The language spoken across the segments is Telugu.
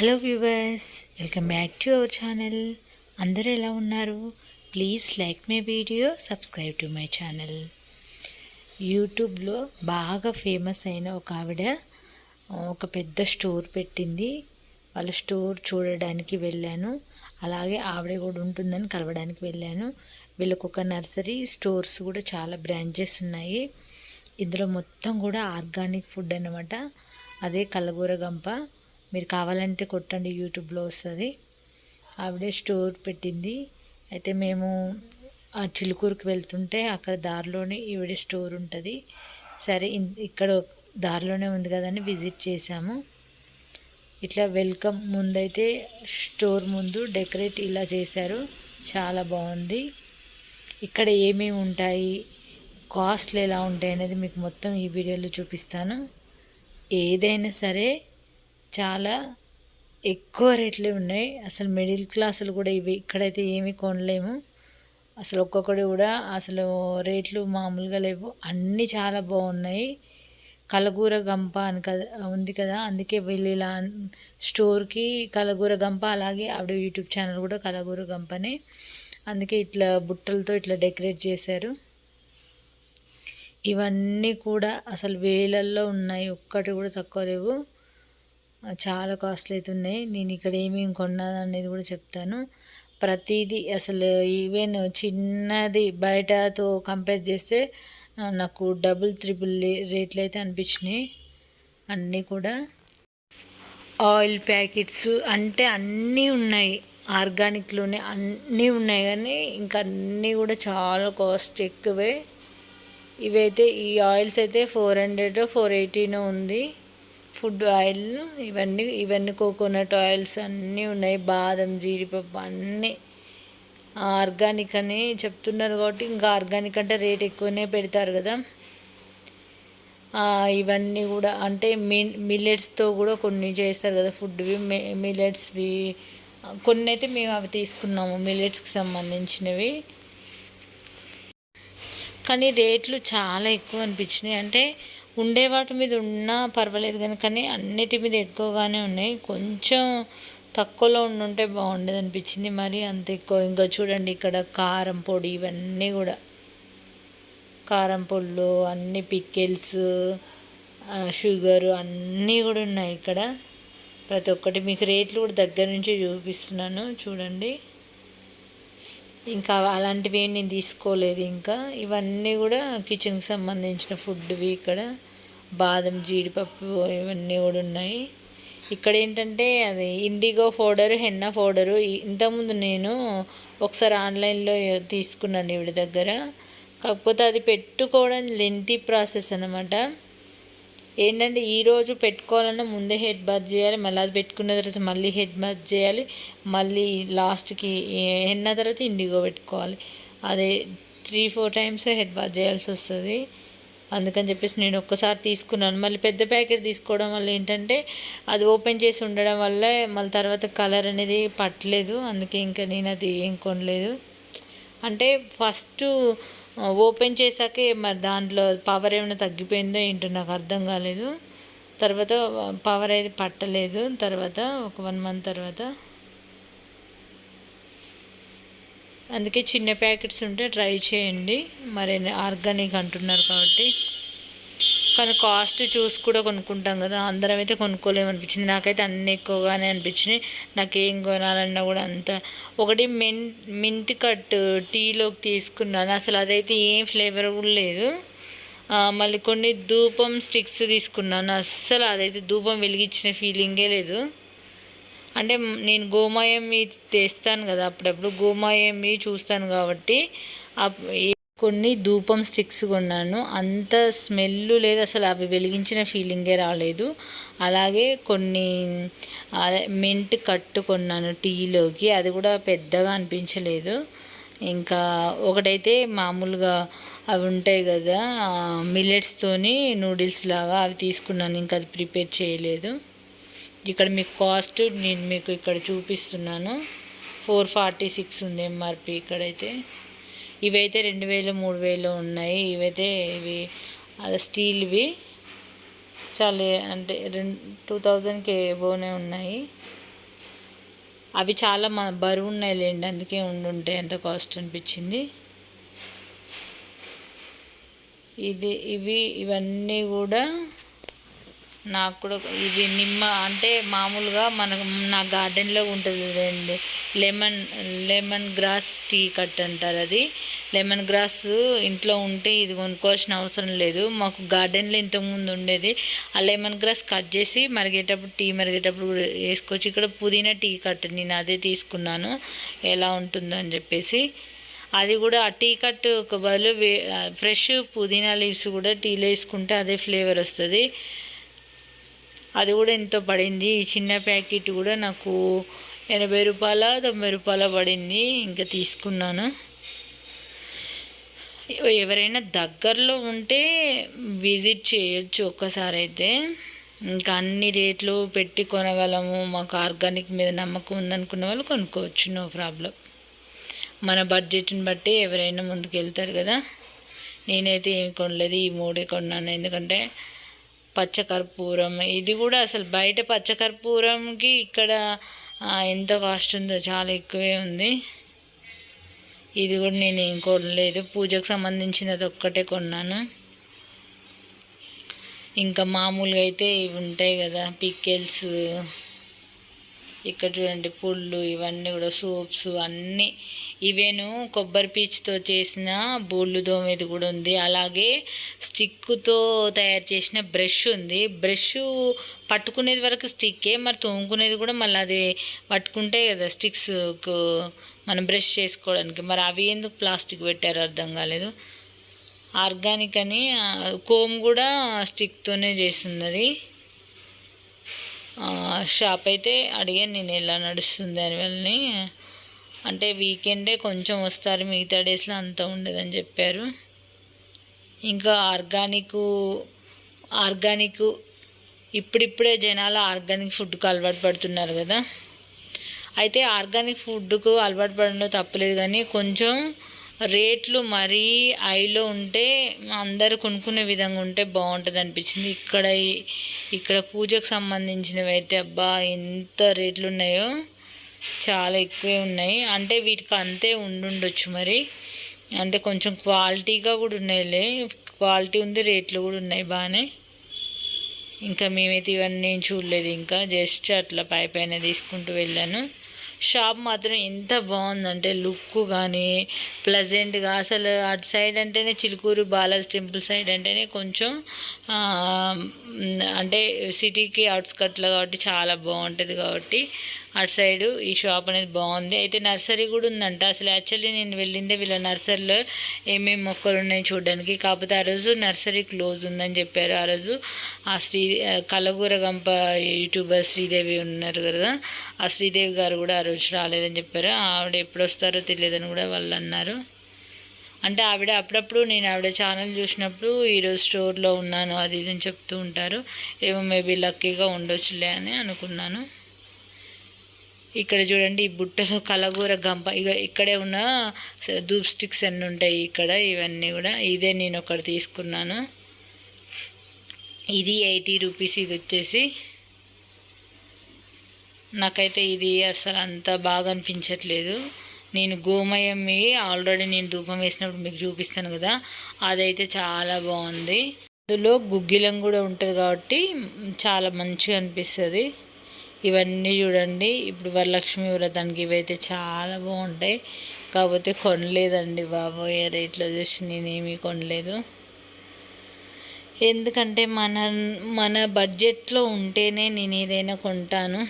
Hello viewers welcome back to our channel. అందరూ ఎలా ఉన్నారు? Please like my video subscribe to my channel. యూట్యూబ్లో బాగా ఫేమస్ అయిన ఒక ఆవిడ ఒక పెద్ద స్టోర్ పెట్టింది. వాళ్ళ స్టోర్ చూడడానికి వెళ్ళాను. అలాగే ఆవిడ కూడా ఉంటుందని కలవడానికి వెళ్ళాను. వీళ్ళకొక నర్సరీ స్టోర్స్ కూడా చాలా బ్రాంచెస్ ఉన్నాయి. ఇందులో మొత్తం కూడా ఆర్గానిక్ ఫుడ్ అన్నమాట. అదే కలగూర గంప మీరు కావాలంటే కొట్టండి యూట్యూబ్లో వస్తుంది. ఆవిడే స్టోర్ పెట్టింది. అయితే మేము ఆ చిలుకూరుకి వెళ్తుంటే అక్కడ దారిలోనే ఈవిడ స్టోర్ ఉంటుంది. సరే ఇక్కడ దారిలోనే ఉంది కదని విజిట్ చేసాము ఇట్లా వెల్కమ్ ముందైతే స్టోర్ ముందు డెకరేట్ ఇలా చేశారు. చాలా బాగుంది. ఇక్కడ ఏమేమి ఉంటాయి కాస్ట్లు ఎలా ఉంటాయి అనేది మీకు మొత్తం ఈ వీడియోలో చూపిస్తాను. ఏదైనా సరే చాలా ఎక్కువ రేట్లే ఉన్నాయి. అసలు మిడిల్ క్లాసులు కూడా ఇవి ఇక్కడైతే ఏమీ కొనలేము. అసలు ఒక్కొక్కటి కూడా అసలు రేట్లు మామూలుగా లేవు. అన్నీ చాలా బాగున్నాయి. కలగూర గంప అని కదా ఉంది కదా అందుకే వెళ్ళి ఇలా స్టోర్కి కలగూర గంప అలాగే ఆవిడ యూట్యూబ్ ఛానల్ కూడా కలగూర గంపనే. అందుకే ఇట్లా బుట్టలతో ఇట్లా డెకరేట్ చేశారు. ఇవన్నీ కూడా అసలు వేలల్లో ఉన్నాయి. ఒక్కటి కూడా తక్కువ లేవు. చాలా కాస్ట్లీ అయితే ఉన్నాయి నేను ఇక్కడ ఏమేమి కొన్నాను అనేది కూడా చెప్తాను. ప్రతిదీ అసలు ఈవెన్ చిన్నది బయటతో కంపేర్ చేస్తే నాకు డబుల్ త్రిబుల్ రేట్లు అయితే అనిపించినాయి. అన్నీ కూడా ఆయిల్ ప్యాకెట్స్ అంటే అన్నీ ఉన్నాయి. ఆర్గానిక్లోనే అన్నీ ఉన్నాయి కానీ ఇంకా అన్నీ కూడా చాలా కాస్ట్ ఎక్కువే. ఇవైతే ఈ ఆయిల్స్ అయితే ఫోర్ హండ్రెడ్ ఫోర్ ఎయిటీనో ఉంది. ఫుడ్ ఆయిల్ ఇవన్నీ ఇవన్నీ కోకోనట్ ఆయిల్స్ అన్నీ ఉన్నాయి. బాదం జీడిపప్పు అన్నీ. ఆర్గానిక్ అని చెప్తున్నారు కాబట్టి ఇంకా ఆర్గానిక్ అంటే రేట్ ఎక్కువనే పెడతారు కదా. ఇవన్నీ కూడా అంటే మీ మిల్లెట్స్తో కూడా కొన్ని చేస్తారు కదా ఫుడ్వి మిల్లెట్స్వి కొన్ని అయితే మేము అవి తీసుకున్నాము మిల్లెట్స్కి సంబంధించినవి. కానీ రేట్లు చాలా ఎక్కువ అనిపించినాయి. అంటే ఉండే వాటి మీద ఉన్నా పర్వాలేదు కానీ కానీ అన్నిటి మీద ఎక్కువగానే ఉన్నాయి. కొంచెం తక్కువలో ఉండుంటే బాగుండేది అనిపించింది. మరి అంత ఎక్కువ. ఇంకా చూడండి ఇక్కడ కారం పొడి ఇవన్నీ కూడా. కారం పొళ్ళు అన్ని పిక్కెల్స్ షుగర్ అన్నీ కూడా ఉన్నాయి ఇక్కడ. ప్రతి ఒక్కటి మీకు రేట్లు కూడా దగ్గర నుంచి చూపిస్తున్నాను. చూడండి. ఇంకా అలాంటివి ఏం నేను తీసుకోలేదు ఇంకా. ఇవన్నీ కూడా కిచెన్కి సంబంధించిన ఫుడ్వి ఇక్కడ. బాదం జీడిపప్పు ఇవన్నీ కూడా ఉన్నాయి. ఇక్కడ ఏంటంటే అది ఇండిగో పౌడరు హెన్నా పౌడరు ఇంతకుముందు నేను ఒకసారి ఆన్లైన్లో తీసుకున్నాను ఇవిడ దగ్గర. కాకపోతే అది పెట్టుకోవడం లెంతి ప్రాసెస్ అనమాట ఏంటంటే ఈరోజు పెట్టుకోవాలన్నా ముందే హెడ్ బాత్ చేయాలి మళ్ళీ అది పెట్టుకున్న తర్వాత మళ్ళీ హెడ్ బాత్ చేయాలి మళ్ళీ లాస్ట్కి ఎన్న తర్వాత ఇండిగో పెట్టుకోవాలి. అదే three four times head bath చేయాల్సి వస్తుంది. అందుకని చెప్పేసి నేను ఒక్కసారి తీసుకున్నాను. మళ్ళీ పెద్ద ప్యాకెట్ తీసుకోవడం వల్ల ఏంటంటే అది ఓపెన్ చేసి ఉండడం వల్ల మళ్ళీ తర్వాత కలర్ అనేది పట్టలేదు. అందుకే ఇంకా నేను అది ఏం కొనలేదు. అంటే ఫస్ట్ ఓపెన్ చేశాకే మరి దాంట్లో పవర్ ఏమైనా తగ్గిపోయిందో ఏంటో నాకు అర్థం కాలేదు. తర్వాత పవర్ అయితే పట్టలేదు. తర్వాత ఒక వన్ మంత్ తర్వాత అందుకే చిన్న ప్యాకెట్స్ ఉంటే ట్రై చేయండి. మరి ఆర్గానిక్ అంటున్నారు కాబట్టి. కానీ కాస్ట్ చూసి కూడా కొనుక్కుంటాం కదా. అందరం అయితే కొనుక్కోలేము అనిపించింది. నాకైతే అన్ని ఎక్కువగానే అనిపించినాయి. నాకేం కొనాలన్నా కూడా అంత. ఒకటి మెన్ మింట్ కట్ టీలోకి తీసుకున్నాను. అసలు అదైతే ఏం ఫ్లేవర్ కూడా లేదు. మళ్ళీ కొన్ని ధూపం స్టిక్స్ తీసుకున్నాను. అస్సలు అదైతే ధూపం వెలిగించిన ఫీలింగే లేదు. అంటే నేను గోమాయమి తెస్తాను కదా అప్పుడప్పుడు గోమాయమి చూస్తాను కాబట్టి కొన్ని ధూపం స్టిక్స్ కొన్నాను. అంత స్మెల్ లేదు అసలు అవి వెలిగించిన ఫీలింగే రాలేదు. అలాగే కొన్ని మెంట్ కట్టు కొన్నాను టీలోకి అది కూడా పెద్దగా అనిపించలేదు. ఇంకా ఒకటైతే మామూలుగా అవి ఉంటాయి కదా మిల్లెట్స్తోని నూడిల్స్ లాగా అవి తీసుకున్నాను ఇంకా అది ప్రిపేర్ చేయలేదు. ఇక్కడ మీకు కాస్ట్ నేను మీకు ఇక్కడ చూపిస్తున్నాను. ఫోర్ ఫార్టీ సిక్స్ ఉంది ఎంఆర్పి ఇక్కడైతే. ఇవైతే రెండు వేలు మూడు వేలు ఉన్నాయి. ఇవైతే ఇవి అదే స్టీల్వి. చాలా అంటే రెండు టూ థౌజండ్కి ఏబోనే ఉన్నాయి. అవి చాలా మ బరువు ఉన్నాయి లేండి అందుకే ఉండుంటే ఎంత కాస్ట్ అనిపించింది. ఇది ఇవి ఇవన్నీ కూడా నాకు కూడా ఇది నిమ్మ అంటే మామూలుగా మన నా గార్డెన్లో ఉంటుంది అండి lemon lemon grass tea cut అంటారు అది. లెమన్ గ్రాస్ ఇంట్లో ఉంటే ఇది కొనుక్కోవాల్సిన అవసరం లేదు. మాకు గార్డెన్లో ఇంతకుముందు ఉండేది. ఆ లెమన్ గ్రాస్ కట్ చేసి మరిగేటప్పుడు టీ మరిగేటప్పుడు వేసుకోవచ్చు ఇక్కడ పుదీనా టీ కట్ నేను అదే తీసుకున్నాను. ఎలా ఉంటుందో అని చెప్పేసి. అది కూడా ఆ టీ కట్ ఒక బదులు ఫ్రెష్ పుదీనా లీవ్స్ కూడా టీలో వేసుకుంటే అదే ఫ్లేవర్ వస్తుంది. అది కూడా ఎంతో పడింది? ఈ చిన్న ప్యాకెట్ కూడా నాకు ఎనభై రూపాయల తొంభై రూపాయల పడింది. ఇంకా తీసుకున్నాను. ఎవరైనా దగ్గరలో ఉంటే విజిట్ చేయొచ్చు ఒక్కసారి అయితే. ఇంకా అన్ని రేట్లు పెట్టి కొనగలము. మాకు ఆర్గానిక్ మీద నమ్మకం ఉందనుకున్న వాళ్ళు కొనుక్కోవచ్చు. No problem. మన బడ్జెట్ని బట్టి ఎవరైనా ముందుకు వెళ్తారు కదా. నేనైతే ఏమి కొనలేదు. ఈ మూడే కొన్నాను. ఎందుకంటే పచ్చకర్పూరం. ఇది కూడా అసలు బయట పచ్చకర్పూరంకి ఇక్కడ ఎంత కాస్ట్ ఉందో చాలా ఎక్కువే ఉంది. ఇది కూడా నేను ఏం కొనలేదు. పూజకు సంబంధించినది ఒక్కటే కొన్నాను. ఇంకా మామూలుగా అయితే ఇవి ఉంటాయి కదా పిక్కెల్స్ ఇక్కడ చూడండి పుళ్ళు ఇవన్నీ కూడా సోప్స్ అన్నీ. ఇవేను కొబ్బరి పీచుతో చేసిన బోళ్ళు దోమేది కూడా ఉంది. అలాగే స్టిక్తో తయారు చేసిన బ్రష్ ఉంది. బ్రష్ పట్టుకునేది వరకు స్టిక్కే మరి తోముకునేది కూడా మళ్ళీ అది పట్టుకుంటే కదా స్టిక్స్ మనం బ్రష్ చేసుకోవడానికి. మరి అవి ఎందుకు ప్లాస్టిక్ పెట్టారు అర్థం కాలేదు. ఆర్గానిక్ అని కోమ్ కూడా స్టిక్తోనే చేస్తున్నది. షాప్ అయితే అడిగాను నేను ఎలా నడుస్తుంది అని వాళ్ళని అంటే వీకెండే కొంచెం వస్తారు మిగతా డేస్లో అంత ఉండదని చెప్పారు. ఇంకా ఆర్గానిక్ ఆర్గానిక్ ఇప్పుడిప్పుడే జనాలు ఆర్గానిక్ ఫుడ్కు అలవాటు పడుతున్నారు కదా. అయితే ఆర్గానిక్ ఫుడ్కు అలవాటు పడడంలో తప్పలేదు కానీ కొంచెం రేట్లు మరీ ఐలో ఉంటే అందరు కొనుక్కునే విధంగా ఉంటే బాగుంటుంది అనిపించింది. ఇక్కడ ఇక్కడ పూజకు సంబంధించినవి అయితే అబ్బా ఎంత రేట్లు ఉన్నాయో చాలా ఎక్కువే ఉన్నాయి. అంటే వీటికి అంతే ఉండుండొచ్చు మరి. అంటే కొంచెం క్వాలిటీగా కూడా ఉన్నాయిలే. క్వాలిటీ ఉంది రేట్లు కూడా ఉన్నాయి బాగానే. ఇంకా మేమైతే ఇవన్నీ చూడలేదు ఇంకా. జస్ట్ అట్లా పై పైన తీసుకుంటూ వెళ్ళాను. షాప్ మాత్రం ఎంత బాగుందంటే లుక్ కానీ ప్లజెంట్గా అసలు అటు సైడ్ అంటేనే చిలుకూరు బాలాజీ టెంపుల్ సైడ్ అంటేనే కొంచెం అంటే సిటీకి అవుట్స్కట్లో కాబట్టి చాలా బాగుంటుంది కాబట్టి అటు సైడు ఈ షాప్ అనేది బాగుంది. అయితే నర్సరీ కూడా ఉందంట. అసలు యాక్చువల్లీ నేను వెళ్ళిందే వీళ్ళ నర్సరీలో ఏమేమి మొక్కలు ఉన్నాయి చూడడానికి. కాకపోతే ఆ రోజు నర్సరీ క్లోజ్ ఉందని చెప్పారు. ఆ రోజు ఆ శ్రీ కలగూర గంప యూట్యూబర్ శ్రీదేవి ఉన్నారు కదా. ఆ శ్రీదేవి గారు కూడా ఆ రోజు రాలేదని చెప్పారు. ఆవిడ ఎప్పుడు వస్తారో తెలియదని కూడా వాళ్ళు అన్నారు. అంటే ఆవిడ అప్పుడప్పుడు నేను ఆవిడ ఛానల్ చూసినప్పుడు ఈరోజు స్టోర్లో ఉన్నాను. అది ఇది అని చెప్తూ ఉంటారు. ఏమో మేబీ లక్కీగా ఉండొచ్చులే అని అనుకున్నాను. ఇక్కడ చూడండి ఈ బుట్టలో కలగూర గంప. ఇక ఇక్కడే ఉన్న ధూప్ స్టిక్స్ అన్నీ ఉంటాయి ఇక్కడ. ఇవన్నీ కూడా ఇదే నేను ఒకటి తీసుకున్నాను. ఇది ఎయిటీ రూపీస్ ఇది వచ్చేసి నాకైతే ఇది అసలు అంత బాగా అనిపించట్లేదు. నేను గోమయం ఆల్రెడీ నేను ధూపం వేసినప్పుడు మీకు చూపిస్తాను కదా అదైతే చాలా బాగుంది. అందులో గుగ్గిలం కూడా ఉంటుంది కాబట్టి చాలా మంచిగా అనిపిస్తుంది. ఇవన్నీ చూడండి. ఇప్పుడు వరలక్ష్మి వ్రతానికి ఇవైతే చాలా బాగుంటాయి. కాకపోతే కొనలేదండి బాబోయే రేట్లో చూసి నేనేమీ కొనలేదు. ఎందుకంటే మన మన బడ్జెట్లో ఉంటేనే నేను ఏదైనా కొంటాను.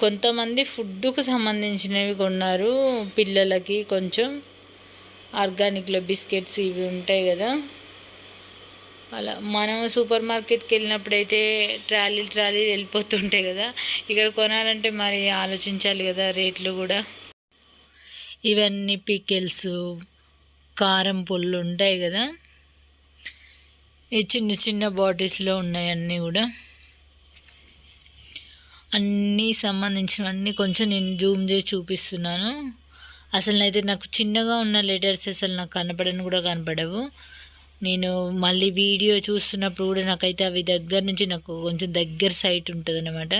కొంతమంది ఫుడ్కు సంబంధించినవి కొన్నారు పిల్లలకి కొంచెం. ఆర్గానిక్లో బిస్కెట్స్ ఇవి ఉంటాయి కదా. అలా మనం సూపర్ మార్కెట్కి వెళ్ళినప్పుడైతే ట్రాలీ ట్రాలీ వెళ్ళిపోతుంటాయి కదా ఇక్కడ కొనాలంటే మరి ఆలోచించాలి కదా రేట్లు కూడా. ఇవన్నీ పికెల్స్ కారం పుల్లు ఉంటాయి కదా ఈ చిన్న చిన్న బాటిల్స్లో ఉన్నాయి అన్నీ కూడా. అన్నీ సంబంధించినవన్నీ కొంచెం నేను జూమ్ చేసి చూపిస్తున్నాను. అసలు అయితే నాకు చిన్నగా ఉన్న లెటర్స్ అసలు నాకు కనపడని కూడా కనపడవు. నేను మళ్ళీ వీడియో చూస్తున్నప్పుడు కూడా నాకైతే అవి దగ్గర నుంచి నాకు కొంచెం దగ్గర సైట్ ఉంటుంది అనమాట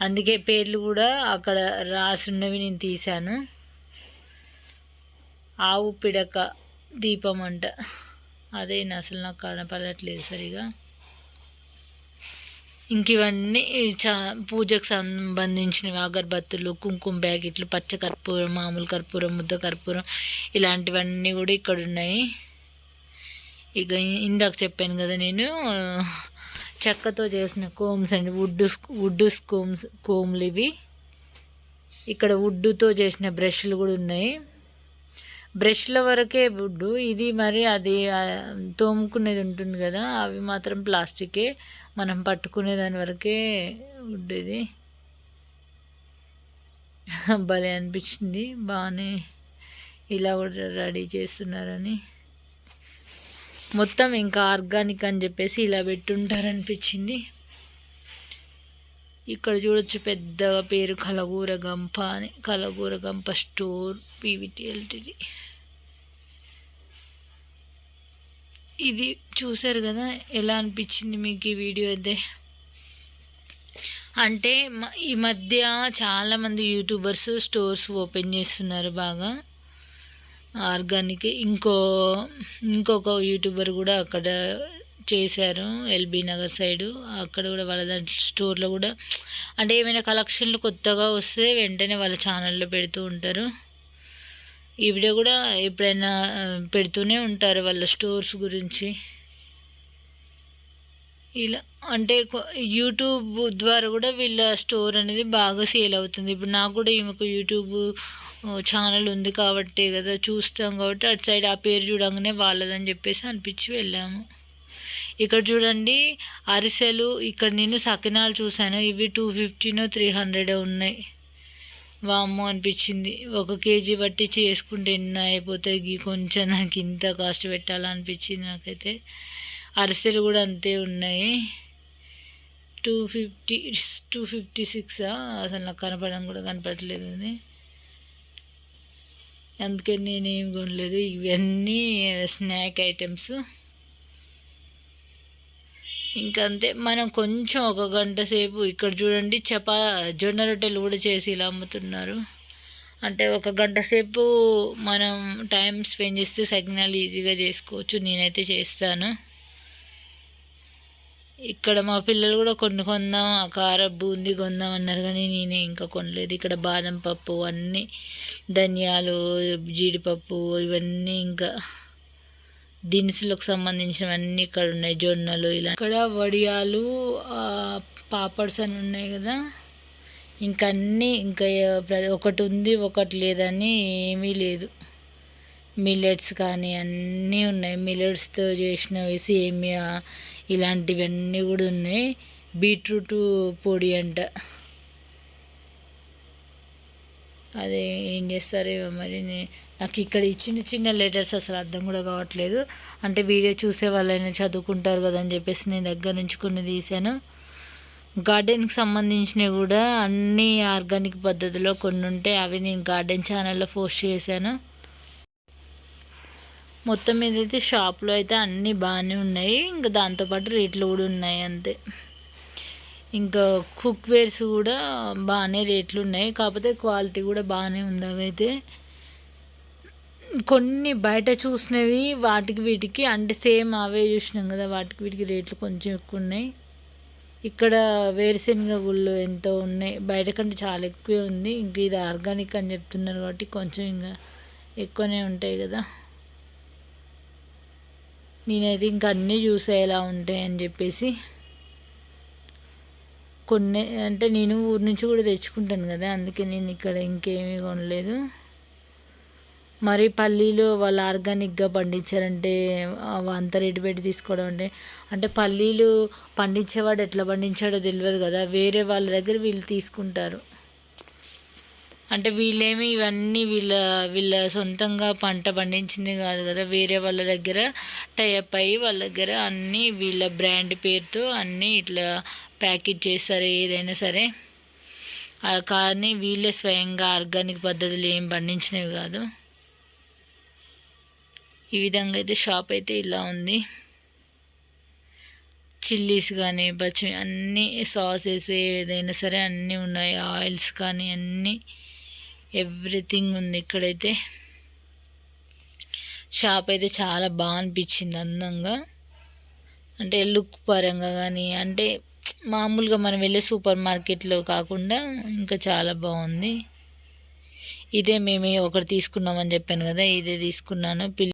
అందుకే పేర్లు కూడా అక్కడ రాసున్నవి నేను తీశాను. ఆవు పిడక దీపం అంట. అదే అసలు నాకు కనపడట్లేదు సరిగా. ఇంక ఇవన్నీ చా పూజకు సంబంధించినవి అగరబత్తులు కుంకుమ ప్యాకెట్లు పచ్చ కర్పూరం మామూలు కర్పూరం ముద్ద కర్పూరం ఇలాంటివన్నీ కూడా ఇక్కడ ఉన్నాయి ఇక ఇందాక చెప్పాను కదా నేను చెక్కతో చేసిన కోమ్స్ అండి వుడ్ వుడ్ కోమ్స్ కోమ్లు ఇవి. ఇక్కడ వుడ్తో చేసిన బ్రష్లు కూడా ఉన్నాయి. బ్రష్ల వరకే వుడ్ ఇది మరి అది తోముకునేది ఉంటుంది కదా అవి మాత్రం ప్లాస్టికే. మనం పట్టుకునే దాని వరకే వుడ్ ఇది. భలే అనిపించింది. బాగానే ఇలా కూడా రెడీ చేస్తున్నారని. మొత్తం ఇంకా ఆర్గానిక్ అని చెప్పేసి ఇలా పెట్టుంటారనిపించింది. ఇక్కడ చూడొచ్చు పెద్దగా పేరు కలగూర గంప అని. కలగూర గంప స్టోర్ పీవీటీ ఎల్టీడీ ఇది చూసారు కదా ఎలా అనిపించింది మీకు ఈ వీడియో అయితే? అంటే ఈ మధ్య చాలామంది యూట్యూబర్స్ స్టోర్స్ ఓపెన్ చేస్తున్నారు బాగా. ఆర్గానిక్. ఇంకో ఇంకొక యూట్యూబర్ కూడా అక్కడ చేశారు ఎల్బీ నగర్ సైడు. అక్కడ కూడా వాళ్ళ దాంట్లో స్టోర్లో కూడా అంటే ఏమైనా కలెక్షన్లు కొత్తగా వస్తే వెంటనే వాళ్ళ ఛానల్లో పెడుతూ ఉంటారు. ఈ వీడియో కూడా ఎప్పుడైనా పెడుతూనే ఉంటారు వాళ్ళ స్టోర్స్ గురించి. ఇలా అంటే యూట్యూబ్ ద్వారా కూడా వీళ్ళ స్టోర్ అనేది బాగా సేల్ అవుతుంది. ఇప్పుడు నాకు కూడా ఈమెకు యూట్యూబ్ ఛానల్ ఉంది కాబట్టి కదా చూస్తాం కాబట్టి అటు సైడ్ ఆ పేరు చూడంగానే వాళ్ళదని చెప్పేసి అనిపించి వెళ్ళాము. ఇక్కడ చూడండి అరిసెలు ఇక్కడ నేను సకినాలు చూశాను. ఇవి టూ ఫిఫ్టీనో త్రీ హండ్రెడ్ ఉన్నాయి. వామ్మో అనిపించింది. ఒక కేజీ బట్టి చేసుకుంటే ఎన్ని అయిపోతాయి? కొంచెం నాకు ఇంత కాస్ట్ పెట్టాలనిపించింది నాకైతే. అరిసెలు కూడా అంతే ఉన్నాయి. Two fifty two fifty six అసలు నాకు కనపడడం కూడా కనపడలేదు అది. అందుకని నేనేం కొనలేదు. ఇవన్నీ స్నాక్ ఐటమ్స్. ఇంకంతే. మనం కొంచెం ఒక గంట సేపు ఇక్కడ చూడండి చపా జొన్న రొట్టెలు కూడా చేసి ఇలా అమ్ముతున్నారు. అంటే ఒక గంట సేపు మనం టైం స్పెండ్ చేస్తే సగ్నాలు ఈజీగా చేసుకోవచ్చు. నేనైతే చేస్తాను. ఇక్కడ మా పిల్లలు కూడా కొన్ని కొందాం ఆ కార బూందీ కొందాం అన్నారు కానీ నేనే ఇంకా కొనలేదు. ఇక్కడ బాదం పప్పు అన్నీ ధనియాలు జీడిపప్పు ఇవన్నీ ఇంకా దినుసులకు సంబంధించినవన్నీ ఇక్కడ ఉన్నాయి జొన్నలు ఇలా. ఇక్కడ వడియాలు పాపడ్స్ అని ఉన్నాయి కదా. ఇంకా అన్నీ ఇంకా ఒకటి ఉంది ఒకటి లేదని ఏమీ లేదు. మిల్లెట్స్ కానీ అన్నీ ఉన్నాయి. మిల్లెట్స్తో చేసినవి సేమియా ఇలాంటివన్నీ కూడా ఉన్నాయి. బీట్రూట్ పొడి అంట. అదే ఏం చేస్తారేమో మరి నాకు ఇక్కడ చిన్న చిన్న లెటర్స్ అసలు అర్థం కూడా కావట్లేదు. అంటే వీడియో చూసే వాళ్ళైనా చదువుకుంటారు కదా అని చెప్పేసి నేను దగ్గర నుంచి కొన్ని తీశాను. గార్డెన్కి సంబంధించినవి కూడా అన్ని ఆర్గానిక్ పద్ధతిలో కొన్ని ఉంటే అవి నేను గార్డెన్ ఛానల్లో పోస్ట్ చేశాను. మొత్తం మీద అయితే షాప్లో అయితే అన్నీ బాగానే ఉన్నాయి. ఇంకా దాంతోపాటు రేట్లు కూడా ఉన్నాయి అంతే. ఇంకా కుక్వేర్స్ కూడా బాగానే రేట్లు ఉన్నాయి. కాకపోతే క్వాలిటీ కూడా బాగానే ఉంది అవైతే. కొన్ని బయట చూసినవి వాటికి వీటికి అంటే సేమ్ అవే చూసినాం కదా వాటికి వీటికి రేట్లు కొంచెం ఎక్కువ ఉన్నాయి. ఇక్కడ వేరుశనగ గుళ్ళు ఎంతో ఉన్నాయి బయట కంటే చాలా ఎక్కువే ఉంది. ఇంక ఇది ఆర్గానిక్ అని చెప్తున్నారు కాబట్టి కొంచెం ఇంకా ఎక్కువనే ఉంటాయి కదా. నేనైతే ఇంకా అన్నీ చూసేలా ఉంటాయని చెప్పేసి కొన్ని అంటే నేను ఊరి నుంచి కూడా తెచ్చుకుంటాను కదా అందుకే నేను ఇక్కడ ఇంకేమీ కొనలేదు. మరి పల్లీలు వాళ్ళు ఆర్గానిక్గా పండించారంటే అంత రేటు పెట్టి తీసుకోవడం అంటే అంటే పల్లీలు పండించేవాడు ఎట్లా పండించాడో తెలియదు కదా వేరే వాళ్ళ దగ్గర వీళ్ళు తీసుకుంటారు. అంటే వీళ్ళేమి ఇవన్నీ వీళ్ళ వీళ్ళ సొంతంగా పంట పండించింది కాదు కదా. వేరే వాళ్ళ దగ్గర టైప్ అయ్యి వాళ్ళ దగ్గర అన్నీ వీళ్ళ బ్రాండ్ పేరుతో అన్నీ ఇట్లా ప్యాకెట్ చేస్తారు ఏదైనా సరే. కానీ వీళ్ళే స్వయంగా ఆర్గానిక్ పద్ధతులు ఏం పండించినవి కాదు. ఈ విధంగా అయితే షాప్ అయితే ఇలా ఉంది. చిల్లీస్ కానీ పచ్చి అన్నీ సాసెస్ ఏదైనా సరే అన్నీ ఉన్నాయి. ఆయిల్స్ కానీ అన్నీ ఎవ్రీథింగ్ ఉంది ఇక్కడైతే. షాప్ అయితే చాలా బాగా అనిపించింది అందంగా. అంటే లుక్ పరంగా కానీ అంటే మామూలుగా మనం వెళ్ళే సూపర్ మార్కెట్లో కాకుండా ఇంకా చాలా బాగుంది. ఇదే మేము ఒకటి తీసుకున్నామని చెప్పాను కదా ఇదే తీసుకున్నాను. పిల్ల